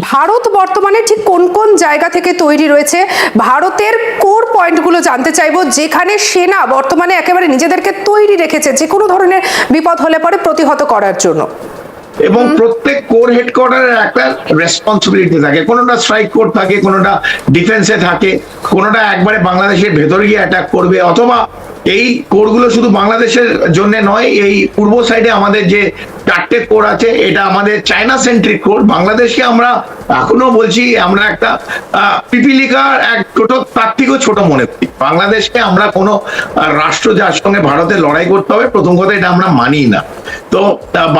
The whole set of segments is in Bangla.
ভারত বর্তমানে ঠিক কোন কোন জায়গা থেকে তৈরি রয়েছে? ভারতের কোর পয়েন্টগুলো জানতে চাইব, যেখানে সেনা বর্তমানে একেবারে নিজেদেরকে তৈরি রেখেছে যে কোনো ধরনের বিপদ হলে পরে প্রতিহত করার জন্য। এবং প্রত্যেক কোর হেডকোয়ার্টারের একটা রেসপন্সিবিলিটি থাকে। কোনোটা স্ট্রাইক কোর থাকে, কোনোটা ডিফেন্সে থাকে, কোনোটা একবারে বাংলাদেশের ভেতরে গিয়ে অ্যাটাক করবে, অথবা এই কোরগুলো শুধু বাংলাদেশের জন্য নয়, এই পূর্ব সাইডে আমাদের যে চারটে কোর আছে, এটা আমাদের চায়না সেন্ট্রিক কোর। বাংলাদেশকে আমরা এখনও বলছি, আমরা একটা পিপিলিকার এক ছোট তার থেকেও ছোট মনে করি। বাংলাদেশকে আমরা কোনো রাষ্ট্র যার সঙ্গে ভারতের লড়াই করতে হবে, প্রথম কথা এটা আমরা মানি না। তো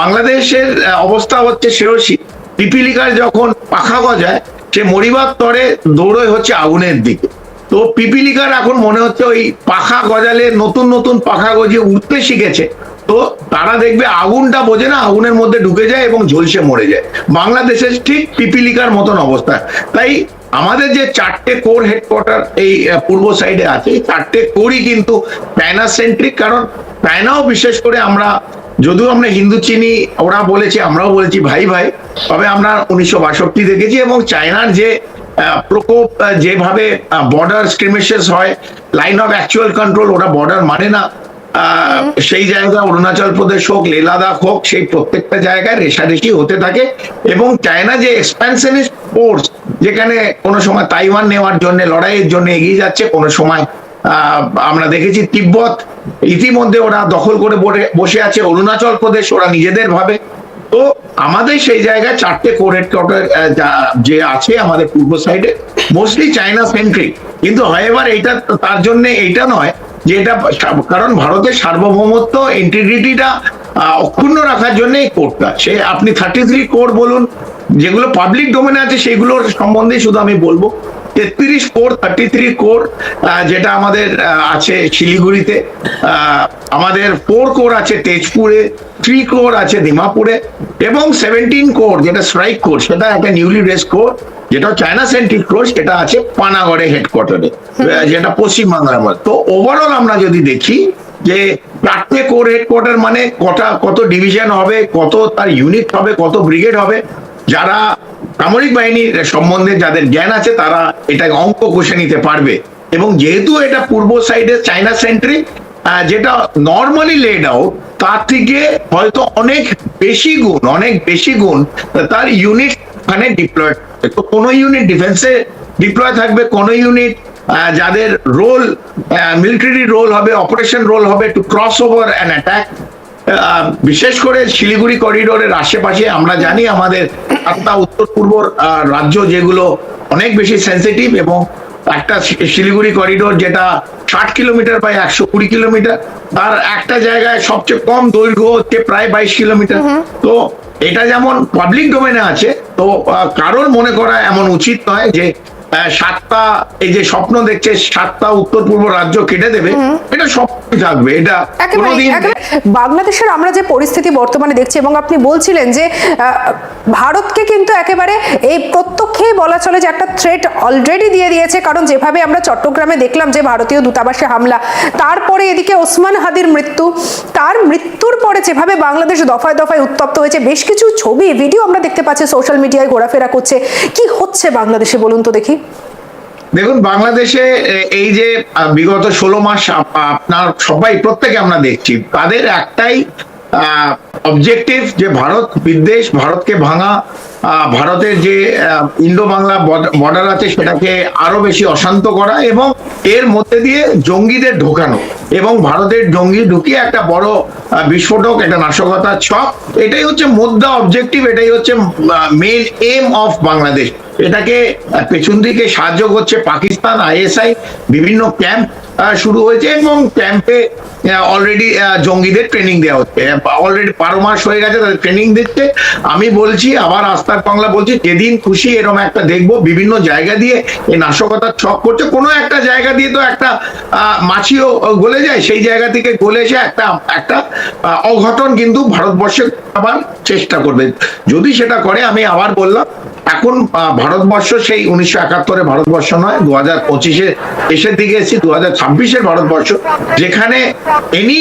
বাংলাদেশের অবস্থা হচ্ছে সেরসি। পিপিলিকার যখন পাখা গজায়, সে মরিবার তরে দৌড়ই হচ্ছে আগুনের দিকে। তো পিপিলিকার এখন মনে হচ্ছে ওই পাখা গজালে নতুন নতুন পাখা গজিয়ে উঠতে শিখেছে। তো তারা দেখবে আগুনটা বোঝে না, আগুনের মধ্যে ঢুকে যায় এবং ঝলসে মরে যায়। বাংলাদেশের ঠিক পিপিলিকার মতন অবস্থা। তাই আমাদের যে চারটে কোর হেডকোয়ার্টার এই পূর্ব সাইডে আছে চারটে কোরই কিন্তু প্যানা সেন্ট্রিক কারণ প্যানাও বিশেষ করে আমরা, যদিও আমরা হিন্দু চিনি, ওরা বলেছে, আমরাও বলেছি ভাই ভাই, তবে আমরা উনিশশো বাষট্টি দেখেছি এবং চায়নার যে প্রকোপ যেভাবে বর্ডার স্ক্রিমেশেস হয় লাইন অফ অ্যাকচুয়াল কন্ট্রোল ওরা বর্ডার মানে না। সেই জায়গা অরুণাচল প্রদেশ হোক লে লাদাখ হোক সেই প্রত্যেকটা জায়গায় রেশারেশি হতে থাকে। এবং চায়না যে এক্সপ্যানশনিস্ট ফোর্স যেখানে কোনো সময় তাইওয়ান নেওয়ার জন্য লড়াইয়ের জন্য এগিয়ে যাচ্ছে কোনো সময় আহ, আমরা দেখেছি তিব্বত ইতিমধ্যে ওরা দখল করে বসে আছে। অরুণাচল প্রদেশ ওরা নিজেদের ভাবে তো আমাদের সেই জায়গায় চারটে কোর হেডকোয়ার্টার যে আছে আমাদের পূর্ব সাইডে মোস্টলি চায়না সেন্ট্রিক কিন্তু হয়েবার এইটা, তার জন্য এইটা নয় যে এটা কারণ ভারতের সার্বভৌমত্ব ইন্টিগ্রিটিটা অক্ষুণ্ণ রাখার জন্য এই কোর্টটা সে, আপনি থার্টি থ্রি কোর বলুন, যেগুলো পাবলিক ডোমেনে আছে, সেগুলোর সম্বন্ধে শুধু আমি বলব। তেত্রিশ কোর থার্টি থ্রি কোর যেটা আমাদের আছে শিলিগুড়িতে। আমাদের ফোর কোর আছে তেজপুরে থ্রি কোর আছে দিমাপুরে এবং সেভেন্টিন কোর যেটা স্ট্রাইক কোর সেটা একটা নিউলি রেস কোর যেটা চায়না সেন্ট্রিক কোর সেটা আছে পানাগড়ে হেডকোয়ার্টারে যেটা পশ্চিমবাংলার মধ্যে। তো ওভারঅল আমরা যদি দেখি যে চারটে কোর হেডকোয়ার্টার মানে কটা কত ডিভিশন হবে কত তার ইউনিট হবে কত ব্রিগেড হবে যারা সামরিক বাহিনীর সম্বন্ধে যাদের জ্ঞান আছে, তারা এটা অঙ্ক কষে নিতে পারবে। এবং যেহেতু এটা পূর্ব সাইডে চায়না সেন্ট্রিক যেটা নর্মালি লেড আউট তার থেকে হয়তো অনেক বেশি গুণ, অনেক বেশি গুণ তার ইউনিট ওখানে ডিপ্লয় তো কোনো ইউনিট ডিফেন্সে ডিপ্লয় থাকবে, কোনো ইউনিট যাদের রোল মিলিটারি রোল হবে অপারেশন রোল হবে to cross over and attack বিশেষ করে শিলিগুড়ি করিডোরের আশেপাশে, আমরা জানি আমাদের সাতটা উত্তর পূর্ব রাজ্য যেগুলো অনেক বেশি সেন্সিটিভ এবং একটা শিলিগুড়ি করিডোর যেটা ষাট কিলোমিটার বা একশো কুড়ি কিলোমিটার তার একটা জায়গায় সবচেয়ে কম দৈর্ঘ্য হচ্ছে প্রায় বাইশ কিলোমিটার তো এটা যেমন পাবলিক ডোমেনে আছে তো কারোর মনে করা এমন উচিত নয় যে সাতটা এই যে স্বপ্ন দেখছে সাতটা উত্তর পূর্ব রাজ্য কেটে দেবে এটা স্বপ্ন থাকবে এটা কোনোদিন বাংলাদেশের আমরা যে পরিস্থিতি বর্তমানে দেখছি এবং আপনি বলছিলেন যে ভারতকে কিন্তু একেবারে এই প্রত্যক্ষেই বলা চলে যে একটা থ্রেট অলরেডি দিয়ে দিয়েছে কারণ যেভাবে আমরা চট্টগ্রামে দেখলাম যে ভারতীয় দূতাবাসে হামলা তারপরে এদিকে ওসমান হাদির মৃত্যু তার মৃত্যুর পরে যেভাবে বাংলাদেশ দফায় দফায় উত্তপ্ত হয়েছে বেশ কিছু ছবি ভিডিও আমরা দেখতে পাচ্ছি সোশ্যাল মিডিয়ায় ঘোরাফেরা করছে কি হচ্ছে বাংলাদেশে বলুন তো দেখি। দেখুন, বাংলাদেশে এই যে বিগত ষোলো মাস আপনার সবাই, প্রত্যেকে আমরা দেখছি, তাদের একটাই অবজেক্টিভ যে ভারত বিদ্বেষ, ভারতকে ভাঙা ভারতের যে ইন্ডো বাংলা বর্ডার আছে সেটাকে আরও বেশি অশান্ত করা এবং এর মধ্যে দিয়ে জঙ্গিদের ঢোকানো এবং ভারতের জঙ্গি ঢুকিয়ে একটা বড় বিস্ফোটক, একটা নাশকতার ছক, এটাই হচ্ছে মোদ্দা অবজেক্টিভ এটাই হচ্ছে মেন এম অফ বাংলাদেশ। এটাকে পেছন দিকে সাহায্য করছে পাকিস্তান, আইএসআই, বিভিন্ন ক্যাম্প শুরু হয়েছে এবং ক্যাম্পে অলরেডি জঙ্গিদের ট্রেনিং দেওয়া হচ্ছে। অলরেডি বারো মাস হয়ে গেছে তাদের ট্রেনিং দিচ্ছে। আমি বলছি, আবার আস্তাক বাংলা বলছি, যেদিন খুশি এরকম একটা দেখব, বিভিন্ন জায়গা দিয়ে এই নাশকতার ছক করছে কোনো একটা জায়গা দিয়ে তো একটা মাছিও গলে যায়, সেই জায়গা থেকে গলে এসে একটা একটা অঘটন কিন্তু ভারতবর্ষে আবার চেষ্টা করবে। যদি সেটা করে, আমি আবার বললাম, এখন ভারতবর্ষ সেই উনিশশো একাত্তরে ভারতবর্ষ নয়, দু হাজার পঁচিশে শেষের দিকে এসেছি, দু হাজার ছাব্বিশের ভারতবর্ষ, যেখানে any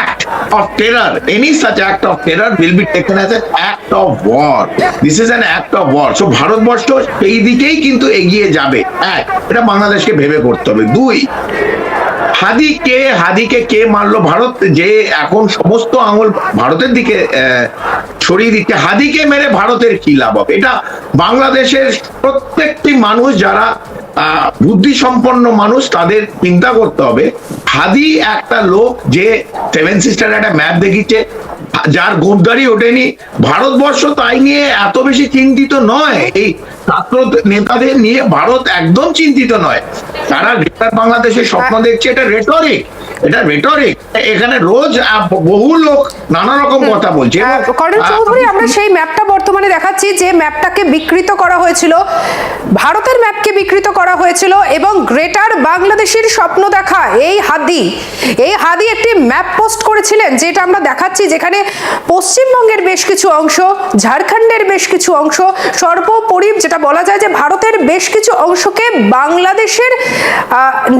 act of terror, any such act of terror will be taken as an act of war. This is an act of war. So Bharatvarsha এই দিকেই কিন্তু এগিয়ে যাবে এক এটা বাংলাদেশকে ভেবে করতে হবে দুই হাদি কে হাদিকে কে মারলো? ভারত যে এখন সমস্ত আঙুল ভারতের দিকে ছড়িয়ে দিচ্ছে। হাদিকে মেরে ভারতের কি লাভ হবে? এটা বাংলাদেশের প্রত্যেকটি মানুষ যারা বুদ্ধি সম্পন্ন মানুষ, তাদের চিন্তা করতে হবে। হাদি একটা লোক যে সেভেন সিস্টার একটা ম্যাপ দেখিচ্ছে যার গোপদারি ওঠেনি, ভারতবর্ষ তাই নিয়ে এত বেশি চিন্তিত নয়। এই ছাত্র নেতাদের নিয়ে ভারত একদম চিন্তিত নয়। তারা গ্রেটার বাংলাদেশের স্বপ্ন দেখছে, এটা রেটরিক এটা রেটরিক এখানে রোজ বহু লোক নানা রকম কথা বলছে। আহ, চৌধুরী আমরা সেই ম্যাপটা বর্তমানে দেখাচ্ছি যে ম্যাপটাকে বিকৃত করা হয়েছিল। ভারতের ম্যাপকে বিকৃত করা হয়েছিল এবং গ্রেটার বাংলাদেশের স্বপ্ন দেখা এই হাদি। এই হাদি একটি ম্যাপ পোস্ট করেছিলেন যেটা আমরা দেখাচ্ছি যেখানে পশ্চিমবঙ্গের বেশ কিছু অংশ ঝাড়খণ্ডের বেশ কিছু অংশ সর্বোপরি যেটা বলা যায় যে ভারতের বেশ কিছু অংশকে বাংলাদেশের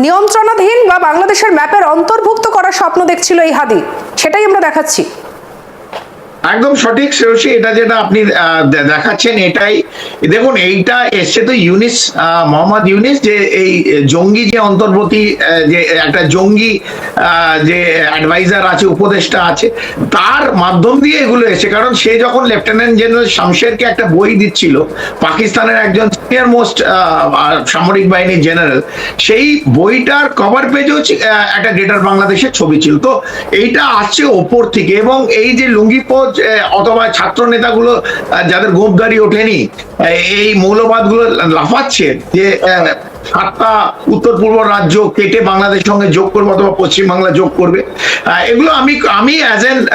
নিয়ন্ত্রণাধীন বা বাংলাদেশের ম্যাপের অন্তর্ভুক্ত করার স্বপ্ন দেখছিল এই হাদি। সেটাই আমরা দেখাচ্ছি। একদম সঠিক শ্রেয়সী এটা যেটা আপনি দেখাচ্ছেন এটাই। দেখুন এইটা এসছে তো ইউনিস মোহাম্মদ ইউনিস যে এই জঙ্গি যে অন্তর্বর্তী যে একটা জঙ্গি যে অ্যাডভাইজার আছে উপদেষ্টা আছে তার মাধ্যম দিয়ে এগুলো এসেছে। কারণ সে যখন লেফটেন্যান্ট জেনারেল শামশেরকে একটা বই দিচ্ছিল পাকিস্তানের একজন সিনিয়র মোস্ট সামরিক বাহিনীর জেনারেল সেই বইটার কভার পেজেও একটা গ্রেটার বাংলাদেশের ছবি ছিল। তো এইটা আসছে ওপর থেকে এবং এই যে লুঙ্গি আহ, অথবা ছাত্র নেতাগুলো যাদের গোপদারি ওঠেনি এই মৌলবাদগুলো লাফাচ্ছে যে সাতটা উত্তর পূর্ব রাজ্য কেটে বাংলাদেশের সঙ্গে যোগ করবে অথবা পশ্চিম বাংলা যোগ করবে। এগুলো আমি আমি অ্যাজ এন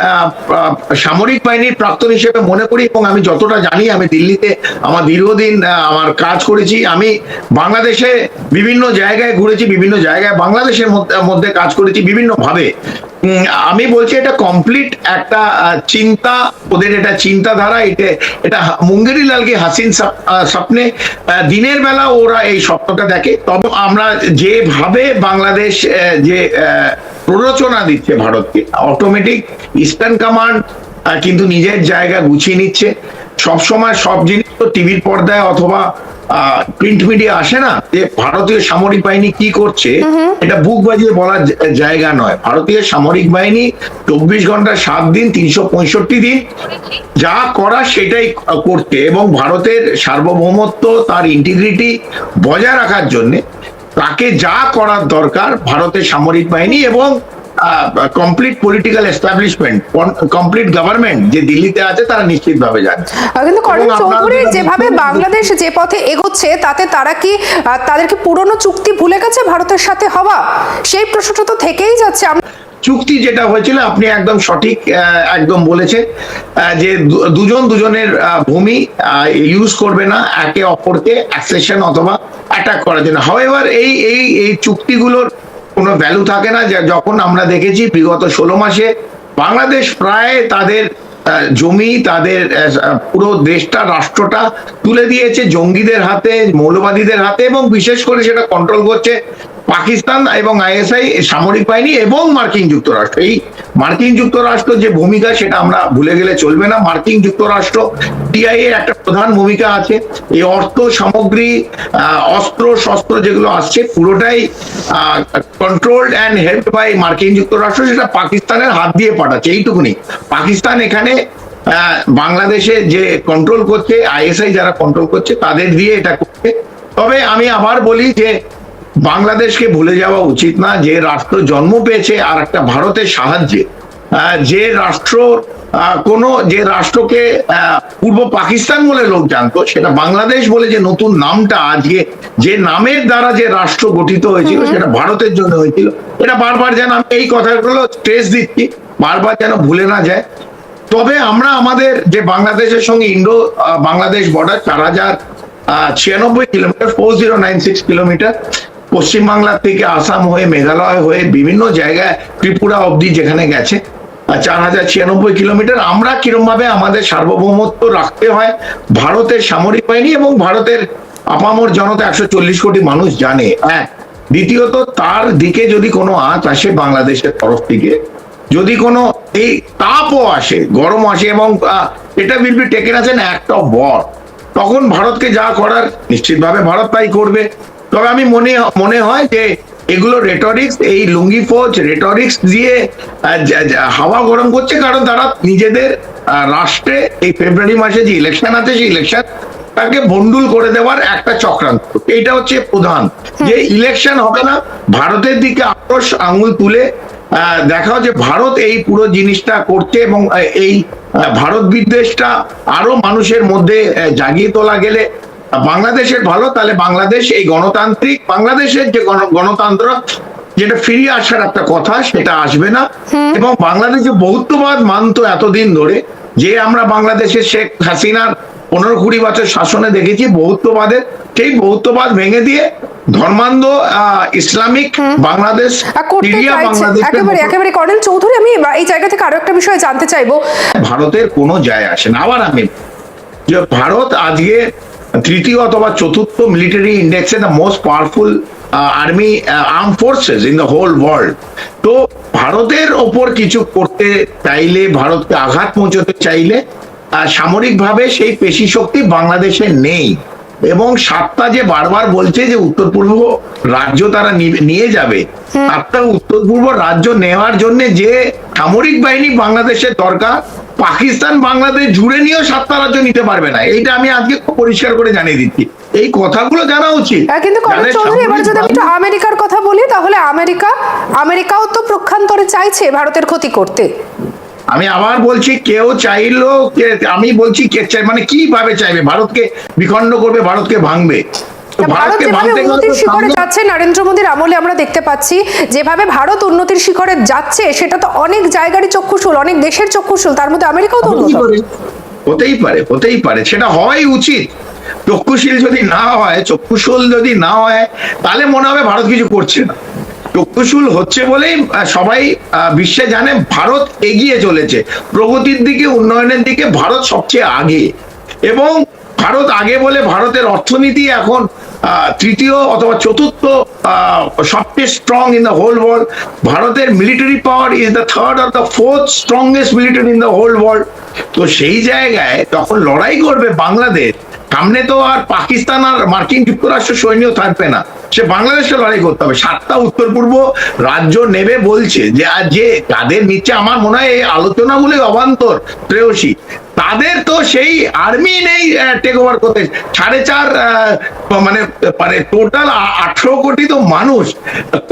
সামরিক বাহিনীর প্রাক্তন হিসেবে মনে করি এবং আমি যতটা জানি আমি দিল্লিতে আমার দীর্ঘদিন আমার কাজ করেছি। আমি বাংলাদেশে বিভিন্ন জায়গায় ঘুরেছি বিভিন্ন জায়গায় বাংলাদেশের মধ্যে- কাজ করেছি বিভিন্ন ভাবে উম, আমি বলছি এটা কমপ্লিট একটা চিন্তা, ওদের এটা চিন্তাধারা, এটা এটা হা- মুঙ্গেরি লালকে হাসিন স্বপ্নে দিনের বেলা ওরা এই স্বপ্নটা দেখে। তবে আমরা যেভাবে বাংলাদেশ যে প্ররোচনা দিচ্ছে ভারতকে অটোমেটিক ইস্টার্ন কমান্ড কিন্তু নিজের জায়গা গুছিয়ে নিচ্ছে। সবসময় সব জিনিস তো টিভির পর্দায় অথবা প্রিন্ট মিডিয়া আসে না যে ভারতীয় সামরিক বাহিনী কি করছে এটা বুক বাজিয়ে বলার জায়গা নয়। ভারতীয় সামরিক বাহিনী চব্বিশ ঘণ্টা সাত দিন তিনশো পঁয়ষট্টি দিন যা করা সেটাই করতে এবং ভারতের সার্বভৌমত্ব তার ইন্টিগ্রিটি বজায় রাখার জন্য তাকে যা করার দরকার ভারতের সামরিক বাহিনী এবং complete political establishment complete government যে দিল্লিতে আছে তারা নিশ্চিতভাবে জানে কিন্তু আপনারা চৌধুরী যেভাবে বাংলাদেশ যে পথে এগোচ্ছে তাতে তারা কি আহ, তাদের কি পুরনো চুক্তি ভুলে গেছে ভারতের সাথে হওয়া? সেই প্রশ্নটা তো থেকেই যাচ্ছে। চুক্তি যেটা হয়েছিল আপনি একদম সঠিক একদম বলেছেন যে দুজন দুজনের ভূমি ইউজ করবে না একে অপরকে অ্যাক্সেশন অথবা অ্যাটাক করার জন্য। হাওয়েভার এই এই এই চুক্তিগুলোর কোনো ভ্যালু থাকে না যখন আমরা দেখেছি বিগত ষোলো মাসে বাংলাদেশ প্রায় তাদের জমি, তাদের পুরো দেশটা, রাষ্ট্রটা তুলে দিয়েছে জঙ্গিদের হাতে, মৌলবাদীদের হাতে এবং বিশেষ করে সেটা কন্ট্রোল করছে পাকিস্তান এবং আইএসআই সামরিক বাহিনী এবং মার্কিন যুক্তরাষ্ট্র। এই মার্কিন যুক্তরাষ্ট্র যে ভূমিকা, সেটা আমরা ভুলে গেলে চলবে না। মার্কিন যুক্তরাষ্ট্র টিআই এর একটা প্রধান ভূমিকা আছে। এই অর্থ, সামগ্রী অস্ত্র, শস্ত্র যেগুলো আসছে, পুরোটাই কন্ট্রোলড অ্যান্ড হেল্প বাই মার্কিন যুক্তরাষ্ট্র, সেটা পাকিস্তানের হাত দিয়ে পাঠাচ্ছে। এইটুকুনি। পাকিস্তান এখানে বাংলাদেশে যে কন্ট্রোল করছে, আইএসআই যারা কন্ট্রোল করছে, তাদের দিয়ে এটা করছে। তবে আমি আবার বলি যে বাংলাদেশকে ভুলে যাওয়া উচিত না যে রাষ্ট্র জন্ম পেয়েছে আর একটা ভারতের সাহায্যে। যে রাষ্ট্র কোনো যে রাষ্ট্রকে পূর্ব পাকিস্তান বলে লোক জানতো সেটা বাংলাদেশ বলে যে নতুন নামটা আজকে যে নামের দ্বারা যে রাষ্ট্র গঠিত হয়েছিল সেটা ভারতের জন্য হয়েছিল। এটা বারবার যেন আমি এই কথাগুলো স্ট্রেস দিচ্ছি বারবার যেন ভুলে না যায়। তবে আমরা আমাদের যে বাংলাদেশের সঙ্গে ইন্ডো বাংলাদেশ বর্ডার চার হাজার ছিয়ানব্বই kilometre four zero nine six kilometre Paschimbangla থেকে আসাম হয়ে, মেঘালয় হয়ে বিভিন্ন জায়গায় ত্রিপুরা অবধি যেখানে গেছে চার হাজার ছিয়ানব্বই কিলোমিটার আমরা কিরম ভাবে আমাদের সার্বভৌমত্ব রাখতে হয়, ভারতের সামরিক বাহিনী এবং ভারতের আপামর জনতা একশো চল্লিশ কোটি মানুষ জানে। এক দ্বিতীয়ত তার দিকে যদি কোনো আঁচ আসে বাংলাদেশের তরফ থেকে, যদি কোনো এই তাপও আসে, গরম আসে এবং এটা will be taken as an act তখন ভারতকে যা করার, নিশ্চিতভাবে ভারত তাই করবে। তবে আমি মনে মনে হয় যে এগুলো রেটরিক্স এই লুঙ্গি ফৌজ রেটরিক্স দিয়ে হাওয়া গরম করছে কারণ তারা নিজেদের রাষ্ট্রে এই ফেব্রুয়ারি মাসে যে ইলেকশন আছে সেই ইলেকশন তাকে বন্ডুল করে দেওয়ার একটা চক্রান্ত। এইটা হচ্ছে প্রধান। যে ইলেকশন হবে না ভারতের দিকে আক্রোশ আঙুল তুলে আহ, দেখাও যে ভারত এই পুরো জিনিসটা করছে এবং এই ভারত বিদ্বেষটা আরও মানুষের মধ্যে জাগিয়ে তোলা গেলে বাংলাদেশের ভালো তাহলে বাংলাদেশ এই গণতান্ত্রিক বাংলাদেশের যে গণতন্ত্র যেটা ফিরিয়ে আসার একটা কথা সেটা আসবে না। এবং বাংলাদেশে বহুত্ববাদ মানতো এতদিন ধরে যে আমরা বাংলাদেশের শেখ হাসিনার পনেরো কুড়ি বছর শাসনে দেখেছি বহুত্ববাদের সেই বহুত্ববাদ ভেঙে দিয়ে ধর্মান্ধ ইসলামিক বাংলাদেশ একেবারে একেবারে কর্নেল চৌধুরী আমি এই জায়গা থেকে আরও একটা বিষয় জানতে চাইব। ভারতের কোনো যায় আসে না। আবার আমি যে ভারত আজকে তৃতীয় অথবা চতুর্থ military ইন্ডেক্সে the most powerful army arm forces in the whole world তো ভারতের ওপর কিছু করতে চাইলে, ভারতকে আঘাত পৌঁছতে চাইলে সামরিকভাবে সেই পেশি শক্তি বাংলাদেশে নেই। এবং সাতটা যে বারবার বলছে যে উত্তর পূর্ব রাজ্য তারা নিয়ে যাবে সাতটা উত্তর পূর্ব রাজ্য নেওয়ার জন্য যে সামরিক বাহিনী বাংলাদেশের দরকার পাকিস্তান বাংলাদেশ জুড়ে নিয়েও সাতটা রাজ্য নিতে পারবে না। এইটা আমি আজকে খুব পরিষ্কার করে জানিয়ে দিচ্ছি। এই কথাগুলো জানা উচিত। কিন্তু চৌধুরী এবার যদি আমি একটু আমেরিকার কথা বলি তাহলে আমেরিকা আমেরিকাও তো প্রক্ষান্তরে চাইছে ভারতের ক্ষতি করতে। আমি আবার বলছি কেউ চাইলো আমি বলছি কে চাই মানে কীভাবে চাইবে? ভারতকে বিখণ্ড করবে ভারতকে ভাঙবে। ভারত যেভাবে উন্নতির শিখরে যাচ্ছে নরেন্দ্র মোদীর আমলে আমরা দেখতে পাচ্ছি যেভাবে ভারত উন্নতির শিখরে যাচ্ছে সেটা তো অনেক জায়গারই চক্ষুশুল অনেক দেশের চক্ষুশুল তার মধ্যে আমেরিকাও তো হতেই পারে হতেই পারে সেটা হওয়াই উচিত। চক্ষুশীল যদি না হয় চক্ষুশূল যদি না হয় তাহলে মনে হবে ভারত কিছু করছে না। চক্ষুশূল হচ্ছে বলেই সবাই বিশ্বে জানে ভারত এগিয়ে চলেছে। প্রগতির দিকে, উন্নয়নের দিকে ভারত সবচেয়ে আগে। এবং ভারত আগে বলে ভারতের অর্থনীতি এখন তৃতীয় অথবা চতুর্থ সবচেয়ে strong in the whole world ভারতের military power is the third or the fourth strongest military in the whole world তো সেই জায়গায় তখন লড়াই করবে বাংলাদেশ সামনে তো আর পাকিস্তান আর মার্কিন যুক্তরাষ্ট্র সৈন্য থাকবে না। সে বাংলাদেশকে লড়াই করতে হবে। সাতটা উত্তর পূর্ব রাজ্য নেবে বলছে যে, আর যে তাদের নিচে আমার মনে হয় এই আলোচনাগুলি অবান্তর প্রেয়সী তাদের তো সেই আর্মি নেই টেক ওভার করতে। সাড়ে চার মানে মানে টোটাল আঠারো কোটি তো মানুষ।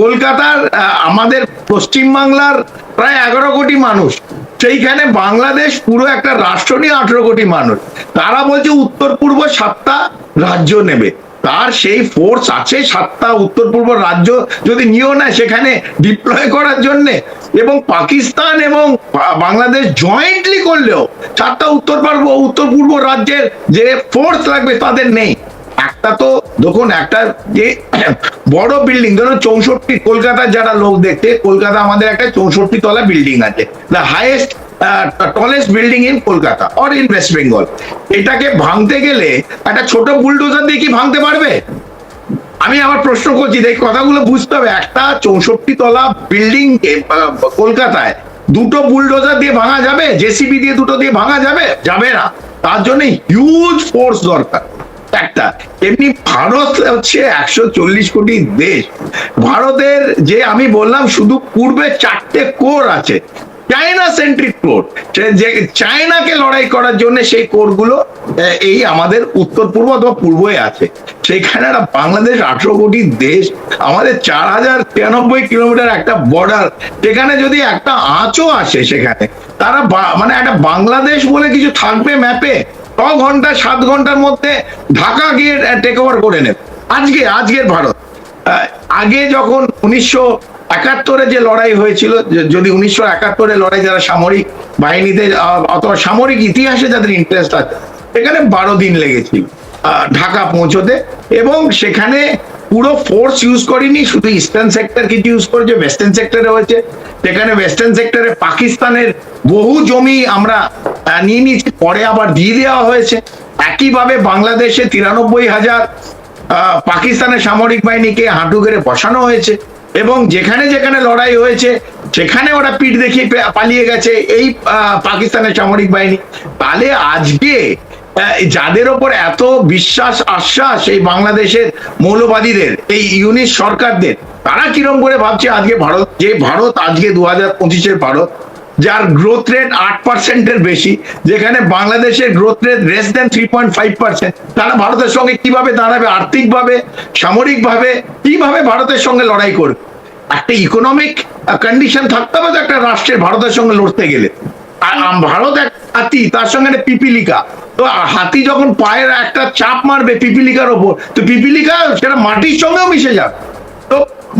কলকাতার আমাদের পশ্চিম বাংলার প্রায় এগারো কোটি মানুষ। সেইখানে বাংলাদেশ পুরো একটা রাষ্ট্র নিয়ে আঠারো কোটি মানুষ। তারা বলছে উত্তর পূর্ব সাতটা রাজ্য নেবে। তার সেই ফোর্স আছে সাতটা উত্তর পূর্ব রাজ্য যদি নিয়েও না সেখানে ডিপ্লয় করার জন্য। এবং পাকিস্তান এবং বাংলাদেশ জয়েন্টলি করলেও সাতটা উত্তর পূর্ব উত্তর পূর্ব রাজ্যের যে ফোর্স লাগবে তাদের নেই। একটা তো দেখুন, একটা যে বড় বিল্ডিং ধরুন চৌষট্টি কলকাতার যারা লোক দেখতে কলকাতা আমাদের একটা চৌষট্টি তলা বিল্ডিং আছে। The highest tallest building in Kolkata or in West Bengal এটাকে ভাঙতে গেলে একটা ছোট বুলডোজার দিয়ে কি ভাঙতে পারবে? আমি আবার প্রশ্ন করছি এই কথাগুলো বুঝতে হবে। একটা চৌষট্টি তলা বিল্ডিং কলকাতায় দুটো বুলডোজার দিয়ে ভাঙা যাবে জেসিবি দিয়ে দুটো দিয়ে ভাঙা যাবে? যাবে না। তার জন্য হিউজ ফোর্স দরকার। একটা, এমনি ভারত হচ্ছে একশো চল্লিশ কোটি দেশ। ভারতের যে আমি বললাম, শুধু পূর্বে চারটে কোর আছে। চায়না সেন্ট্রিক কোর যে চায়নাকে লড়াই করার জন্য সেই কোরগুলো এই আমাদের উত্তর পূর্ব অথবা পূর্বে আছে। সেখানে বাংলাদেশ আঠারো কোটি দেশ, আমাদের চার হাজার তিরানব্বই কিলোমিটার একটা বর্ডার সেখানে যদি একটা আঁচও আসে সেখানে, তারা মানে একটা বাংলাদেশ বলে কিছু থাকবে ম্যাপে ছ ঘণ্টা, সাত ঘণ্টার মধ্যে ঢাকা গিয়ে টেক ওভার করে নেবে। আজকে, আজকের ভারত আগে যখন উনিশশো একাত্তরে যে লড়াই হয়েছিল যদি উনিশশো একাত্তরে লড়াই যারা সামরিক বাহিনীতে অথবা সামরিক ইতিহাসে যাদের ইন্টারেস্ট আছে, সেখানে বারো দিন লেগেছিল ঢাকা পৌঁছতে। এবং সেখানে পুরো ফোর্স ইউজ করেনি, শুধু ইস্টার্ন সেক্টর কিছু ইউজ করেছে ওয়েস্টার্ন সেক্টরে হয়েছে। সেখানে ওয়েস্টার্ন সেক্টরে পাকিস্তানের বহু জমি আমরা নিয়ে নিয়েছি, পরে আবার দিয়ে দেওয়া হয়েছে। একইভাবে বাংলাদেশে তিরানব্বই হাজার পাকিস্তানের সামরিক বাহিনীকে হাঁটু গেড়ে বসানো হয়েছে। এবং যেখানে যেখানে লড়াই হয়েছে, সেখানে ওরা পিঠ দেখিয়ে পালিয়ে গেছে এই পাকিস্তানের সামরিক বাহিনী। তাহলে আজকে যাদের ওপর এত বিশ্বাস, আশ্বাস এই বাংলাদেশের মৌলবাদীদের, এই ইউনিট সরকারদের, তারা কিরম করে ভাবছে আজকে ভারত, যে ভারত আজকে দু হাজার পঁচিশের ভারত যার গ্রোথ রেট আট পার্সেন্টের বেশি, যেখানে বাংলাদেশের growth rate less than three point five percent তারা ভারতের সঙ্গে কীভাবে দাঁড়াবে, আর্থিকভাবে, সামরিকভাবে, কীভাবে ভারতের সঙ্গে লড়াই করবে? একটা ইকোনমিক কন্ডিশন থাকতে হবে একটা রাষ্ট্রের ভারতের সঙ্গে লড়তে গেলে। আর ভারত এক হাতি, তার সঙ্গে একটা পিপিলিকা। তো হাতি যখন পায়ের একটা চাপ মারবে পিপিলিকার ওপর, তো পিপিলিকা সেটা মাটির সঙ্গেও মিশে যাবে। তো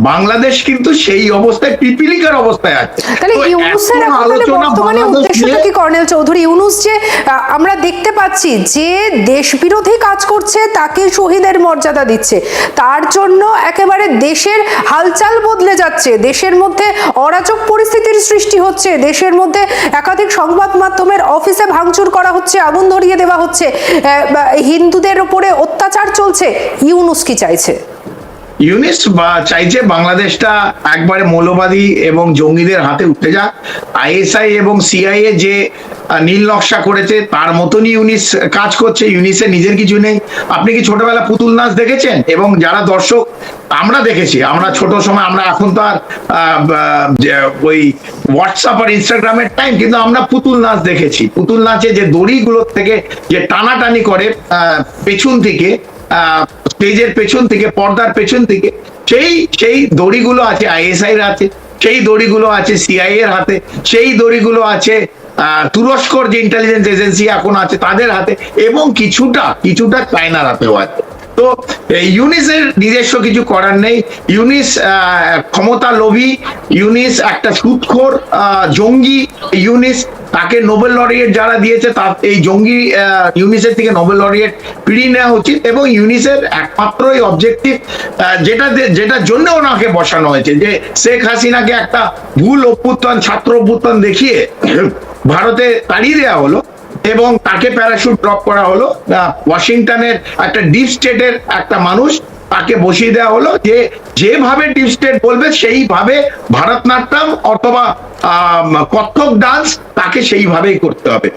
বাংলাদেশ কিন্তু সেই অবস্থায় পিপিলিকার অবস্থায় আছে। তাহলে ইউনুসের আলোচনা বর্তমানে উদ্দেশ্যটা কি কর্নেল চৌধুরী? ইউনুস যে আমরা দেখতে পাচ্ছি যে দেশ বিরোধী কাজ করছে তাকে শহীদের মর্যাদা দিচ্ছে। তার জন্য একেবারে দেশের হালচাল বদলে যাচ্ছে। দেশের মধ্যে অরাজক পরিস্থিতির সৃষ্টি হচ্ছে। দেশের মধ্যে একাধিক সংবাদ মাধ্যমের অফিসে ভাঙচুর করা হচ্ছে আগুন ধরিয়ে দেওয়া হচ্ছে। হিন্দুদের উপরে অত্যাচার চলছে। ইউনুস কি চাইছে? ইউনিস বা চাইছে বাংলাদেশটা একবারে মৌলবাদী এবং জঙ্গিদের হাতে উঠে যাক, আইএসআই এবং সিআইএ যে নীল নকশা করেছে, তার মতনই ইউনিস কাজ করছে, ইউনিসের নিজের কিছু নেই। আপনি কি ছোটবেলা পুতুল নাচ দেখেছেন? এবং যারা দর্শক, আমরা দেখেছি, আমরা ছোট সময়, আমরা এখন তো আর ওই হোয়াটসঅ্যাপ আর ইনস্টাগ্রামের টাইম কিন্তু আমরা পুতুল নাচ দেখেছি। পুতুল নাচে যে দড়িগুলোর থেকে যে টানাটানি করে পেছন থেকে স্টেজের পেছন থেকে, পর্দার পেছন থেকে, সেই সেই দড়িগুলো আছে আইএসআই এর হাতে, সেই দড়িগুলো আছে সিআই এর হাতে, সেই দড়িগুলো আছে তুরস্কর যে ইন্টেলিজেন্স এজেন্সি এখন আছে তাদের হাতে, এবং কিছুটা কিছুটা চায়নার হাতেও আছে। তো ইউনিসের নিজস্ব কিছু করার নেই। ইউনিস ক্ষমতা লোভী ইউনিস একটা সুদখোর আহ, জঙ্গি। ইউনিস তাকে নোবেল লরিয়েট যারা দিয়েছে তার এই জঙ্গি ইউনিসের থেকে নোবেল লরিয়েট ফিরিয়ে নেওয়া উচিত এবং ইউনিসের একমাত্র এই অবজেক্টিভ যেটা যেটার জন্য ওনাকে বসানো হয়েছে যে শেখ হাসিনাকে একটা ভুল অভ্যুত্থান ছাত্র অভ্যুত্থান দেখিয়ে ভারতে তাড়িয়ে দেওয়া হলো। এবং তাকে প্যারাশুট ড্রপ করা হলো। ওয়াশিংটনের একটা ডিপ স্টেটের একটা মানুষ তাকে বসিয়ে দেওয়া হলো যে, যেভাবে ডিপ স্টেট বলবে, সেইভাবে ভারতনাট্যম অথবা কত্থক ডান্স তাকে সেইভাবেই করতে হবে।